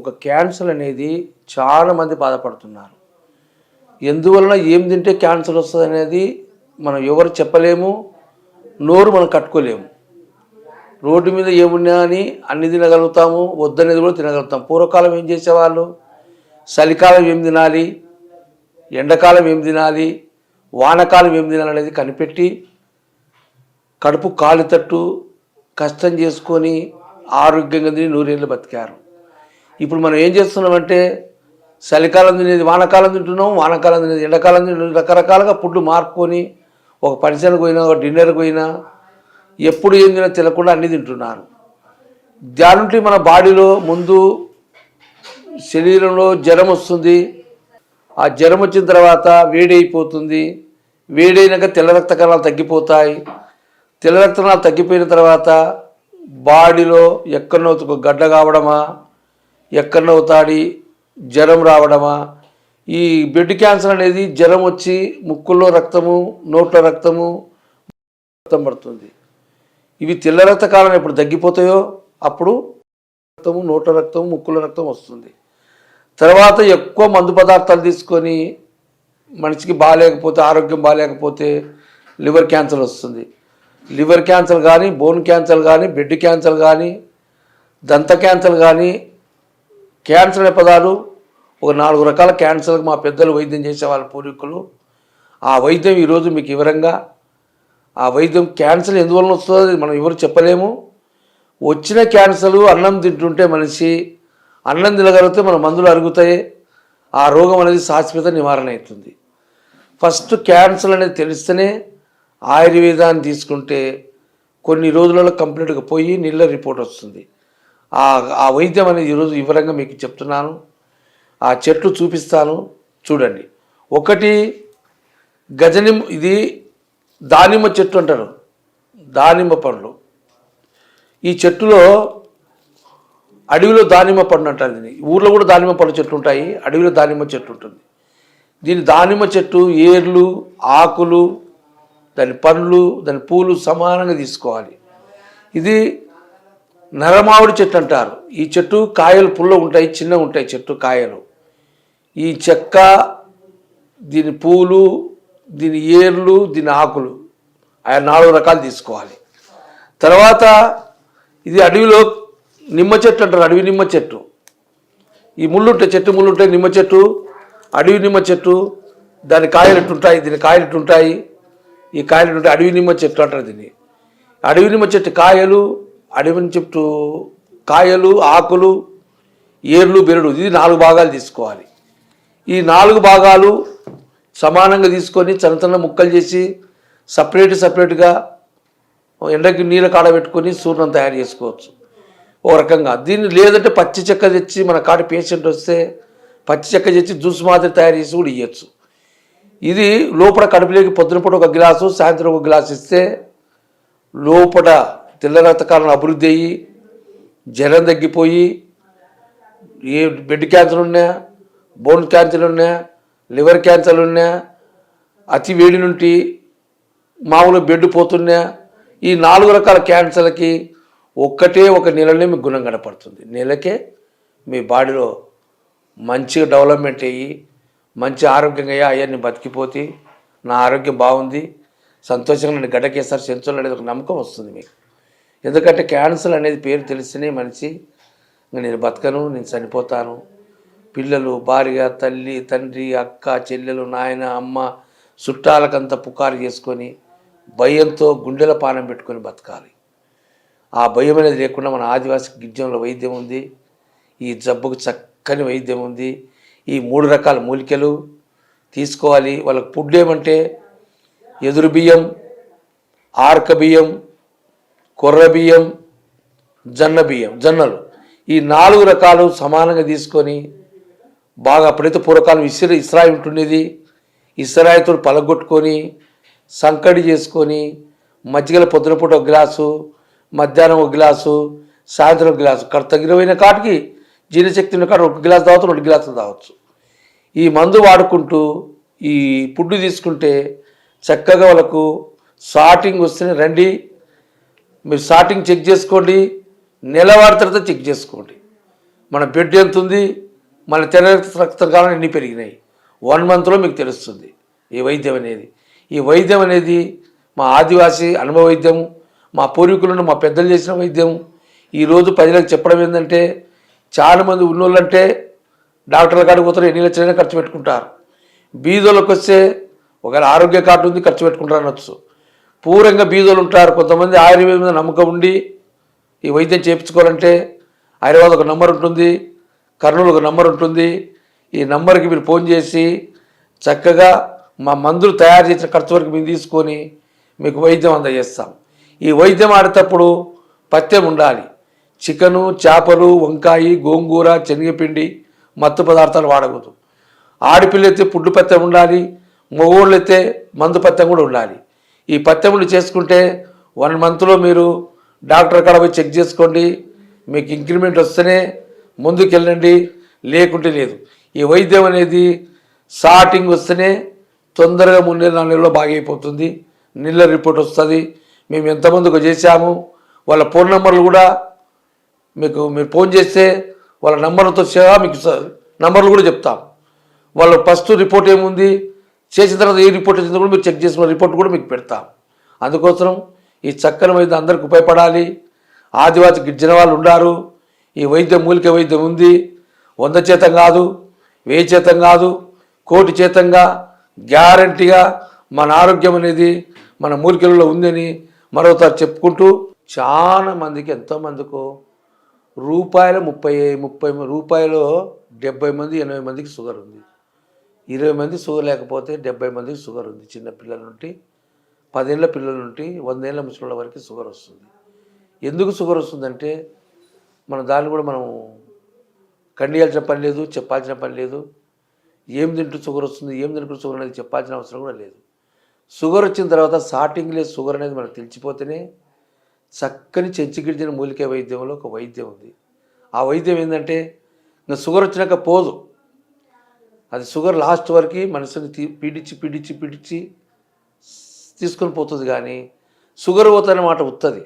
ఒక క్యాన్సర్ అనేది చాలామంది బాధపడుతున్నారు. ఎందువలన ఏం తింటే క్యాన్సర్ వస్తుంది అనేది మనం ఎవరు చెప్పలేము నోరు మనం కట్టుకోలేము. రోడ్డు మీద ఏమున్నా అని అన్ని తినగలుగుతాము వద్దనేది కూడా తినగలుగుతాం. పూర్వకాలం ఏం చేసేవాళ్ళు? చలికాలం ఏం తినాలి? ఎండాకాలం ఏం తినాలి? వానకాలం ఏం తినాలి అనేది కనిపెట్టి కడుపు కాలితట్టు కష్టం చేసుకొని ఆరోగ్యంగా తిని నూరేళ్ళు బతికారు. ఇప్పుడు మనం ఏం చేస్తున్నామంటే చలికాలం తినేది వానకాలం తింటున్నాం వానకాలం తినేది ఎండాకాలం తినేది రకరకాలుగా ఫుడ్లు మార్పుకొని ఒక ఫంక్షన్కి పోయినా ఒక డిన్నర్కి పోయినా ఎప్పుడు ఏం తినా తినకుండా అన్నీ తింటున్నారు. దానింటి మన బాడీలో ముందు శరీరంలో జ్వరం వస్తుంది. ఆ జ్వరం వచ్చిన తర్వాత వేడి అయిపోతుంది వేడైనాక తెల్ల రక్త కణాలు తగ్గిపోతాయి. తెల్ల రక్త కణాలు తగ్గిపోయిన తర్వాత బాడీలో ఎక్కడనో ఒక గడ్డ కావడమా ఎక్కడనో తాడి జ్వరం రావడమా? ఈ బ్లడ్ క్యాన్సర్ అనేది జ్వరం వచ్చి ముక్కుల్లో రక్తము నోట్లో రక్తము రక్తం పడుతుంది. ఇవి తెల్ల రక్త కాలం ఎప్పుడు తగ్గిపోతాయో అప్పుడు రక్తము నోట్ల రక్తం ముక్కుల రక్తం వస్తుంది. తర్వాత ఎక్కువ మందు పదార్థాలు తీసుకొని మనిషికి బాగాలేకపోతే ఆరోగ్యం బాగాలేకపోతే లివర్ క్యాన్సర్ వస్తుంది. లివర్ క్యాన్సర్ కానీ బోన్ క్యాన్సర్ కానీ బెడ్ క్యాన్సర్ కానీ దంత క్యాన్సర్ కానీ క్యాన్సర్ అనే పదాలు ఒక నాలుగు రకాల క్యాన్సర్కి మా పెద్దలు వైద్యం చేసేవాళ్ళ పూర్వీకులు. ఆ వైద్యం ఈరోజు మీకు వివరంగా ఆ వైద్యం క్యాన్సర్ ఎందువలన వస్తుందో మనం ఎవరు చెప్పలేము. వచ్చిన క్యాన్సర్ అన్నం తింటుంటే మనిషి అన్నం తినగలిగితే మన మందులు అరుగుతాయి. ఆ రోగం అనేది శాశ్వత నివారణ అవుతుంది. ఫస్ట్ క్యాన్సర్ అనేది తెలిస్తేనే ఆయుర్వేదాన్ని తీసుకుంటే కొన్ని రోజులలో కంప్లీట్గా పోయి నీళ్ళ రిపోర్ట్ వస్తుంది. ఆ వైద్యం అనేది ఈరోజు వివరంగా మీకు చెప్తున్నాను. ఆ చెట్లు చూపిస్తాను. చూడండి. ఒకటి గజనిమ్ ఇది దానిమ్మ చెట్టు అంటారు. దానిమ్మ పండ్లు. ఈ చెట్టులో అడవిలో దానిమ్మ పండు అంటారు దీన్ని. ఊర్లో కూడా దానిమ్మ పండు చెట్లు ఉంటాయి. అడవిలో దానిమ్మ చెట్టు ఉంటుంది. దీని దానిమ్మ చెట్టు ఏర్లు ఆకులు దాని పండ్లు దాని పూలు సమానంగా తీసుకోవాలి. ఇది నరమావిడి చెట్టు అంటారు. ఈ చెట్టు కాయలు పుల్ల ఉంటాయి చిన్నగా ఉంటాయి చెట్టు కాయలు. ఈ చెక్క దీని పూలు దీని ఏర్లు దీని ఆకులు ఆ నాలుగు రకాలు తీసుకోవాలి. తర్వాత ఇది అడవిలో నిమ్మ చెట్టు అంటారు అడవి నిమ్మ చెట్టు. ఈ ముళ్ళుంటాయి చెట్టు ముళ్ళుంటాయి నిమ్మ చెట్టు అడవి నిమ్మ చెట్టు దాని కాయలు ఎట్టుంటాయి దీని కాయలు ఎట్టుంటాయి ఈ కాయలు ఎట్టుంటాయి అడవి నిమ్మ చెట్టు అంటారు దీన్ని. అడవి నిమ్మ చెట్టు కాయలు అడవిని చుట్టూ కాయలు ఆకులు ఏర్లు బెరడు ఇది నాలుగు భాగాలు తీసుకోవాలి. ఈ నాలుగు భాగాలు సమానంగా తీసుకొని చిన్న చిన్న ముక్కలు చేసి సపరేట్ సపరేట్గా ఎండకి నీళ్ళ కాడబెట్టుకొని సూర్యం తయారు చేసుకోవచ్చు. ఓ రకంగా. దీన్ని లేదంటే పచ్చి చెక్క తెచ్చి మన కాడ పేషెంట్ వస్తే పచ్చి చెక్క తెచ్చి జ్యూస్ మాదిరి తయారు చేసి కూడా ఇవ్వచ్చు ఇది లోపల కడుపులోకి పొద్దునపూట ఒక గ్లాసు సాయంత్రం ఒక గ్లాస్ ఇస్తే లోపల తెల్ల రక్తకాలను అభివృద్ధి అయ్యి జ్వరం తగ్గిపోయి ఏ బెడ్ క్యాన్సర్ ఉన్నా బోన్ క్యాన్సర్ ఉన్నా లివర్ క్యాన్సర్ ఉన్నా అతి వేడి నుండి మామూలు బెడ్ పోతున్నా ఈ నాలుగు రకాల క్యాన్సర్లకి ఒక్కటే ఒక నెలలోనే మీకు గుణం కనపడుతుంది. నెలకే మీ బాడీలో మంచిగా డెవలప్మెంట్ అయ్యి మంచి ఆరోగ్యంగా అయ్యి అయ్యా నేను బతికిపోతే నా ఆరోగ్యం బాగుంది. సంతోషంగా నేను గడ్డకేసారి సెంచులు అనేది ఒక నమ్మకం వస్తుంది మీకు. ఎందుకంటే క్యాన్సర్ అనేది పేరు తెలిసినే మనిషి. నేను బతకను నేను చనిపోతాను. పిల్లలు భార్య తల్లి తండ్రి అక్క చెల్లెలు నాయన అమ్మ చుట్టాలకంతా పుకారు చేసుకొని భయంతో గుండెల పానం పెట్టుకొని బతకాలి. ఆ భయం అనేది లేకుండా మన ఆదివాసి గిడ్జంలో వైద్యం ఉంది. ఈ జబ్బుకు చక్కని వైద్యం ఉంది. ఈ మూడు రకాల మూలికలు తీసుకోవాలి. వాళ్ళకి ఫుడ్ ఏమంటే ఎదురు బియ్యం ఆర్క బియ్యం కొర్ర బియ్యం జొన్న బియ్యం జొన్నలు. ఈ నాలుగు రకాలు సమానంగా తీసుకొని బాగా అప్పుడైతే పూర్వకాలం ఇస్రా ఇస్రాయి ఉంటుండేది. ఇస్రాయితో పలగొట్టుకొని సంకడి చేసుకొని మజ్జిగల పొద్దున పూట ఒక గ్లాసు మధ్యాహ్నం ఒక గ్లాసు సాయంత్రం ఒక గ్లాసు కర్తగిరమైన కాటికి జీర్ణశక్తి ఉన్న కాడ ఒక గ్లాస్ తాగుతారు రెండు గ్లాసులు తాగొచ్చు. ఈ మందు వాడుకుంటూ ఈ పుడ్డు తీసుకుంటే చక్కగా వాళ్ళకు షార్టింగ్ వస్తేనే రండి మీరు స్టార్టింగ్ చెక్ చేసుకోండి. నెలవారి తర్వాత చెక్ చేసుకోండి. మన బెడ్ ఎంత ఉంది? మన తెల్ల రక్త కాలం ఎన్ని పెరిగినాయి? వన్ మంత్లో మీకు తెలుస్తుంది. ఈ వైద్యం అనేది. ఈ వైద్యం అనేది మా ఆదివాసీ అనుభవ వైద్యం మా పూర్వీకులను మా పెద్దలు చేసిన వైద్యం. ఈరోజు ప్రజలకు చెప్పడం ఏంటంటే చాలామంది ఉన్నోళ్ళంటే డాక్టర్ల కాడికి పోతారు ఎన్ని లక్షలైనా ఖర్చు పెట్టుకుంటారు. బీదోళ్ళకి వస్తే ఒకవేళ ఆరోగ్య కార్డు ఉంది ఖర్చు పెట్టుకుంటారు అనొచ్చు. పూరంగా బీదోలు ఉంటారు. కొంతమంది ఆయుర్వేదం మీద నమ్మకం ఉండి ఈ వైద్యం చేయించుకోవాలంటే హైదరాబాద్ ఒక నంబర్ ఉంటుంది కర్నూలు ఒక నంబర్ ఉంటుంది. ఈ నంబర్కి మీరు ఫోన్ చేసి చక్కగా మా మందులు తయారు చేసిన ఖర్చు వరకు మేము తీసుకొని మీకు వైద్యం అందజేస్తాం. ఈ వైద్యం ఆడేటప్పుడు పత్యం ఉండాలి. చికెను చేపలు వంకాయ గోంగూర శనగపిండి మత్తు పదార్థాలు వాడకూడదు. ఆడపిల్లైతే పుడ్డు పత్యం ఉండాలి మగోళ్ళు అయితే మందు పత్యం కూడా ఉండాలి. ఈ పత్యములు చేసుకుంటే వన్ మంత్లో మీరు డాక్టర్ కాడ పోయి చెక్ చేసుకోండి. మీకు ఇంక్రిమెంట్ వస్తేనే ముందుకు వెళ్ళండి లేకుంటే లేదు. ఈ వైద్యం అనేది స్టార్టింగ్ వస్తేనే తొందరగా ముందే నెలలు నాలుగు నెలలో బాగైపోతుంది నిల్ల రిపోర్ట్ వస్తుంది. మేము ఎంతమందికి చేశాము? వాళ్ళ ఫోన్ నెంబర్లు కూడా మీకు మీరు ఫోన్ చేస్తే వాళ్ళ నెంబర్లతో సహా మీకు స- నంబర్లు కూడా చెప్తాం. వాళ్ళ ఫస్ట్ రిపోర్ట్ ఏముంది? చేసిన తర్వాత ఏ రిపోర్ట్ వచ్చిందో కూడా మీరు చెక్ చేసిన రిపోర్ట్ కూడా మీకు పెడతాం. అందుకోసం ఈ చక్కని వైద్యం అందరికి ఉపయోగపడాలి. ఆదివాసి గిరిజన వాళ్ళు ఉన్నారు ఈ వైద్యం మూలిక వైద్యం ఉంది. వంద చేతం కాదు వెయ్యి చేతం కాదు కోటి చేతంగా గ్యారంటీగా మన ఆరోగ్యం అనేది మన మూలికలలో ఉందని మరోసారి చెప్పుకుంటూ చాలా మందికి ఎంతోమందికో రూపాయల ముప్పై ముప్పై రూపాయలు డెబ్బై మంది ఎనభై మందికి షుగర్ ఉంది. ఇరవై మంది షుగర్ లేకపోతే డెబ్బై మందికి షుగర్ ఉంది. చిన్న పిల్లల నుండి పదేళ్ళ పిల్లల నుండి వందేళ్ళ ముసలి వరకు షుగర్ వస్తుంది. ఎందుకు షుగర్ వస్తుందంటే మన దాన్ని కూడా మనం కండియాల్సిన పని లేదు చెప్పాల్సిన పని లేదు. ఏం తింటూ షుగర్ వస్తుంది ఏం తింటూ షుగర్ అనేది చెప్పాల్సిన అవసరం కూడా లేదు. షుగర్ వచ్చిన తర్వాత స్టార్టింగ్లో షుగర్ అనేది మనకు తెలిసిపోతేనే చక్కని చెంచుగిడిచిన మూలిక వైద్యంలో ఒక వైద్యం ఉంది. ఆ వైద్యం ఏంటంటే ఇంకా షుగర్ వచ్చినాక పోదు. అది షుగర్ లాస్ట్ వరకు మనసుని తీ పీడించి పీడించి పీడించి తీసుకొని పోతుంది కానీ షుగర్ పోతనే మాట వస్తుంది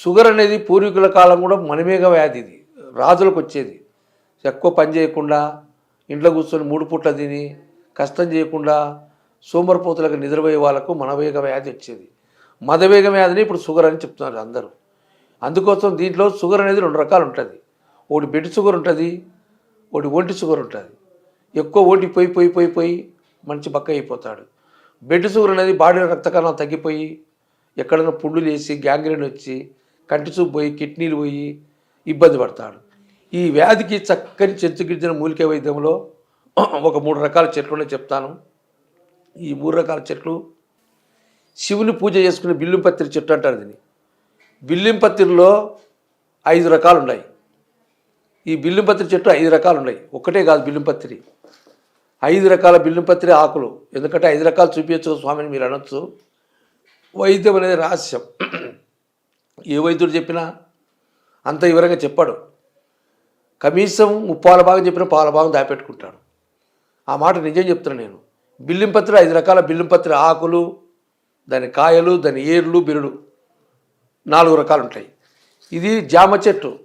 షుగర్ అనేది పూర్వీకుల కాలం కూడా మనమేగ వ్యాధి ఇది. రాజులకు వచ్చేది. ఎక్కువ పని చేయకుండా ఇంట్లో కూర్చొని మూడు పూట్ల తిని కష్టం చేయకుండా సోమరిపోతులకు నిద్రపోయే వాళ్ళకు మనవేగ వ్యాధి వచ్చేది. మదవేగ వ్యాధిని ఇప్పుడు షుగర్ అని చెప్తున్నారు అందరూ. అందుకోసం దీంట్లో షుగర్ అనేది రెండు రకాలు ఉంటుంది. ఒకటి బెడ్ షుగర్ ఉంటుంది ఒకటి ఒంటి షుగర్ ఉంటుంది. ఎక్కువ ఓడిపోయి పోయి పోయి పోయి మంచి బక్క అయిపోతాడు. బెడ్ షుగర్ అనేది బాడీలో రక్తకణం తగ్గిపోయి ఎక్కడైనా పుండ్లు వేసి గ్యాంగ్రీన్ వచ్చి కంటి చూపు పోయి కిడ్నీలు పోయి ఇబ్బంది పడతాడు. ఈ వ్యాధికి చక్కని చెంచుగిరిచిన మూలిక వైద్యంలో ఒక మూడు రకాల చెట్లునే చెప్తాను. ఈ మూడు రకాల చెట్లు శివుని పూజ చేసుకునే బిల్లింపత్రి చెట్టు అంటారు దీన్ని. బిల్లింపత్రిలో ఐదు రకాలు ఉన్నాయి. ఈ బిల్లింపత్రి చెట్టు ఐదు రకాలు ఉన్నాయి. ఒకటే కాదు బిల్లింపత్రి ఐదు రకాల బిల్లుపత్రి ఆకులు. ఎందుకంటే ఐదు రకాలు చూపించచ్చు స్వామిని మీరు అనొచ్చు. వైద్యం అనేది రహస్యం. ఏ వైద్యుడు చెప్పినా అంత వివరంగా చెప్పాడు. కనీసం ముప్పాల భాగం చెప్పిన పాల భాగం దాపెట్టుకుంటాడు ఆ మాట నిజం చెప్తున్నాను నేను. బిల్లింపత్రి ఐదు రకాల బిల్లింపత్రి ఆకులు దాని కాయలు దాని ఏర్లు బిరుడు నాలుగు రకాలు ఉంటాయి. ఇది జామ చెట్టు.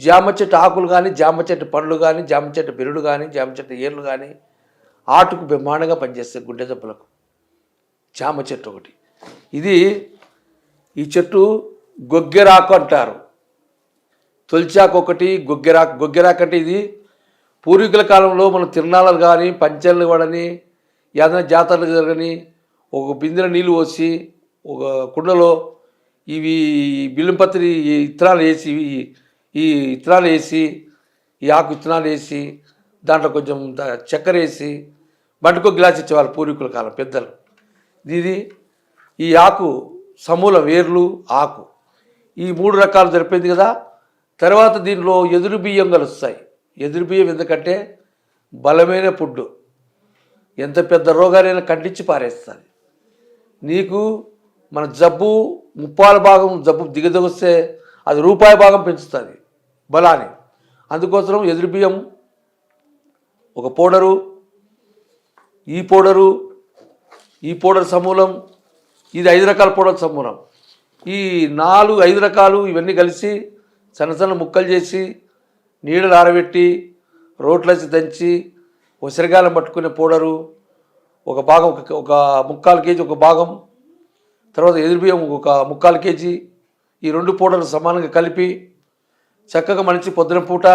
జామ చెట్టు ఆకులు కానీ జామ చెట్టు పండ్లు కానీ జామ చెట్టు బిరుడు కానీ జామ చెట్టు ఏర్లు కానీ ఆటుకు బ్రహ్మాండంగా పనిచేస్తాయి గుండె జబ్బులకు. జామ చెట్టు ఒకటి. ఇది ఈ చెట్టు గొగ్గెరాకు అంటారు. తొలిచాకు ఒకటి గొగ్గెరాకు గొగ్గెరాకు అంటే ఇది పూర్వీకుల కాలంలో మనం తిరణాలు కానీ పంచాలు వాడని ఏదైనా జాతరలు జరగని ఒక బిందెల నీళ్ళు పోసి ఒక కుండలో ఇవి బిల్లంపత్రి ఈ ఇత్తనాలు వేసి ఈ- విత్తనాలు ఇత్తనాలు వేసి ఈ ఆకు ఇత్తనాలు వేసి దాంట్లో కొంచెం చక్కెర వేసి బంటుకో గ్లాస్ ఇచ్చేవాళ్ళు పూర్వీకుల కాలం పెద్దలు. ఇది ఈ ఆకు సమూల వేర్లు ఆకు. ఈ మూడు రకాలు జరిపింది కదా తర్వాత దీనిలో ఎదురు బియ్యం కలుస్తాయి. ఎదురు బియ్యం ఎందుకంటే బలమైన పుడ్డు ఎంత పెద్ద రోగాలైనా కంటించి పారేస్తుంది. నీకు మన జబ్బు ముప్పాల భాగం జబ్బు దిగదొస్తే అది రూపాయి భాగం పెంచుతుంది. బలాన్ని. అందుకోసం ఎదురు బియ్యం ఒక పౌడరు ఈ పౌడరు ఈ పౌడర్ సమూలం ఇది ఐదు రకాల పౌడర్ సమూలం. ఈ నాలుగు ఐదు రకాలు ఇవన్నీ కలిసి సన్న సన్న ముక్కలు చేసి నీడలు ఆరబెట్టి రోట్లసి దంచి ఉసిరిగాలం పట్టుకునే పౌడరు ఒక భాగం ఒక ఒక ముక్కాలు కేజీ ఒక భాగం తర్వాత ఎదురు బియ్యం ఒక ముక్కాలు కేజీ ఈ రెండు పౌడర్లు సమానంగా కలిపి చక్కగా మనిషి పొద్దున పూట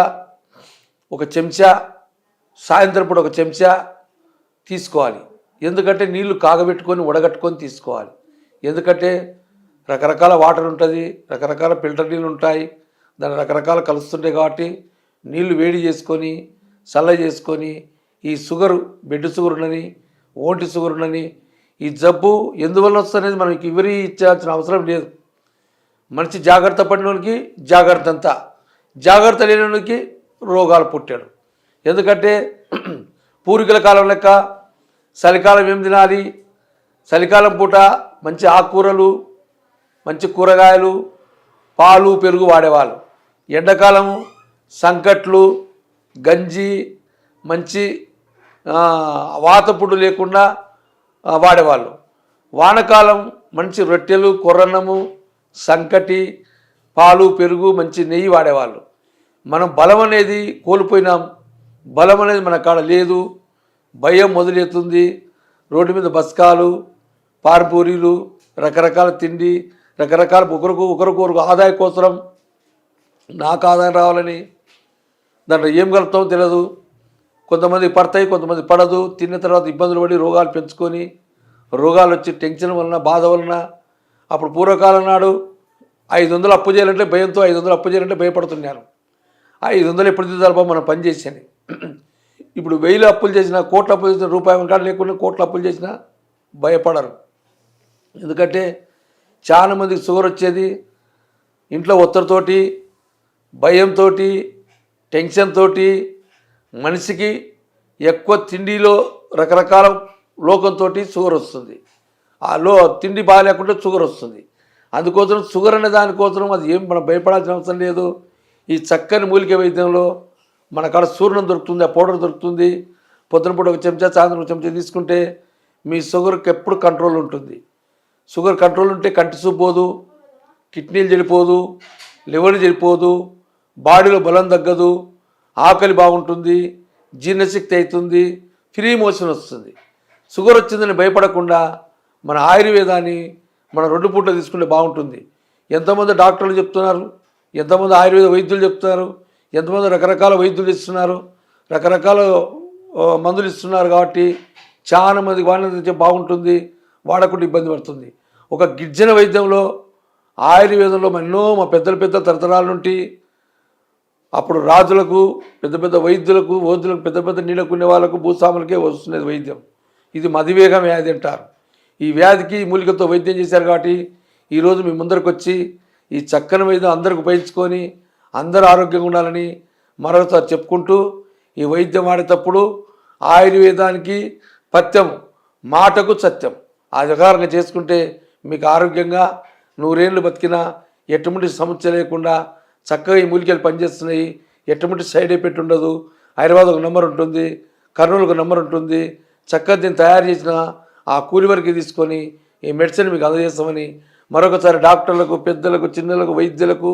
ఒక చెంచా సాయంత్రం పూట ఒక చెంచా తీసుకోవాలి. ఎందుకంటే నీళ్ళు కాగబెట్టుకొని వడగట్టుకొని తీసుకోవాలి. ఎందుకంటే రకరకాల వాటర్ ఉంటుంది రకరకాల ఫిల్టర్ నీళ్ళు ఉంటాయి దాని రకరకాల కలుస్తుంటాయి కాబట్టి నీళ్ళు వేడి చేసుకొని చల్ల చేసుకొని ఈ షుగరు బెడ్ షుగర్ ఉన్నని ఓంటి షుగర్ ఉన్నని ఈ జబ్బు ఎందువల్ల వస్తుందనేది మనకి ఎవరి ఇచ్చాల్సిన అవసరం లేదు. మనిషి జాగ్రత్త పడినోనికి జాగ్రత్త అంతా జాగ్రత్త లేనివానికి రోగాలు పుట్టాడు. ఎందుకంటే పూర్వీకుల కాలం లెక్క చలికాలం ఏం తినాలి? చలికాలం పూట మంచి ఆకుకూరలు మంచి కూరగాయలు పాలు పెరుగు వాడేవాళ్ళు. ఎండాకాలం సంకట్లు గంజి మంచి వాతపుడు లేకుండా వాడేవాళ్ళు. వానకాలం మంచి రొట్టెలు కొర్రన్నము సంకటి పాలు పెరుగు మంచి నెయ్యి వాడేవాళ్ళు. మనం బలం అనేది కోల్పోయినాం. బలం అనేది మన కాడ లేదు. భయం మొదలెత్తుంది. రోడ్డు మీద బస్కాలు పార్పూరీలు రకరకాల తిండి రకరకాల ఒకరికి ఒకరికొకరు ఆదాయ కోసరం. నాకు ఆదాయం రావాలని దాంట్లో ఏం కలుపుతామో తెలియదు కొంతమంది పడతాయి కొంతమంది పడదు. తిన్న తర్వాత ఇబ్బందులు పడి రోగాలు పెంచుకొని రోగాలు వచ్చి టెన్షన్ వలన బాధ వలన అప్పుడు పూర్వకాలం నాడు ఐదు వందలు అప్పు చేయాలంటే భయంతో ఐదు వందలు అప్పు చేయాలంటే భయపడుతున్నారు. ఐదు వందలు ఎప్పుడు తీద్దాం మనం పని చేసాను ఇప్పుడు వెయ్యిలు అప్పులు చేసిన కోట్ల అప్పులు చేసిన రూపాయి కాదు లేకుండా కోట్ల అప్పులు చేసినా భయపడరు. ఎందుకంటే చాలా మందికి షుగర్ వచ్చేది ఇంట్లో ఒత్తిడితోటి భయంతో టెన్షన్ తోటి మనిషికి ఎక్కువ తిండిలో రకరకాల లోకంతో షుగర్ వస్తుంది. ఆ లో తిండి బాగాలేకుంటే షుగర్ వస్తుంది. అందుకోసం షుగర్ అనే దానికోసం అది ఏం మనం భయపడాల్సిన అవసరం లేదు. ఈ చక్కని మూలిక వైద్యంలో మన కాడ సూర్ణం దొరుకుతుంది ఆ పౌడర్ దొరుకుతుంది. పొద్దున పూట ఒక చెంచా సాయంత్రం ఒక చెంచా తీసుకుంటే మీ షుగర్కి ఎప్పుడు కంట్రోల్ ఉంటుంది. షుగర్ కంట్రోల్ ఉంటే కంటి చూపు పోదు కిడ్నీలు చెడిపోదు లివర్ చెడిపోదు బాడీలో బలం తగ్గదు ఆకలి బాగుంటుంది జీర్ణశక్తి అవుతుంది ఫ్రీ మోషన్ వస్తుంది. షుగర్ వచ్చిందని భయపడకుండా మన ఆయుర్వేదాన్ని మన రెండు పూటలు తీసుకుంటే బాగుంటుంది. ఎంతమంది డాక్టర్లు చెప్తున్నారు ఎంతమంది ఆయుర్వేద వైద్యులు చెప్తున్నారు ఎంతమంది రకరకాల వైద్యులు ఇస్తున్నారు రకరకాల మందులు ఇస్తున్నారు కాబట్టి చాలా మంది వాళ్ళని బాగుంటుంది వాడకుండా ఇబ్బంది పడుతుంది. ఒక గిర్జన వైద్యంలో ఆయుర్వేదంలో ఎన్నో మా పెద్దల పెద్ద తరతరాల నుండి అప్పుడు రాజులకు పెద్ద పెద్ద వైద్యులకు వైద్యులకు పెద్ద పెద్ద నీళ్ళకునే వాళ్ళకు భూస్వాములకే వస్తున్నది వైద్యం. ఇది మదివేగ వ్యాధి అంటారు? ఈ వ్యాధికి మూలికతో వైద్యం చేశారు కాబట్టి ఈరోజు మీ ముందరకు వచ్చి ఈ చక్కని వైద్యం అందరికి ఉపయోగించుకొని అందరూ ఆరోగ్యంగా ఉండాలని మరొకసారి చెప్పుకుంటూ ఈ వైద్యం వాడేటప్పుడు ఆయుర్వేదానికి పత్యం మాటకు సత్యం. ఆ ప్రకారంగా చేసుకుంటే మీకు ఆరోగ్యంగా నూరేళ్ళు బతికినా ఎటువంటి సమస్య లేకుండా చక్కగా ఈ మూలికలు పనిచేస్తున్నాయి. ఎటువంటి సైడ్ ఎఫెక్ట్ ఉండదు. హైదరాబాద్ ఒక నెంబర్ ఉంటుంది కర్నూలు ఒక నెంబర్ ఉంటుంది. చక్కగా దీన్ని తయారు చేసిన ఆ కూలి వరకు తీసుకొని ఈ మెడిసిన్ మీకు అందజేస్తామని మరొకసారి డాక్టర్లకు పెద్దలకు చిన్నలకు వైద్యులకు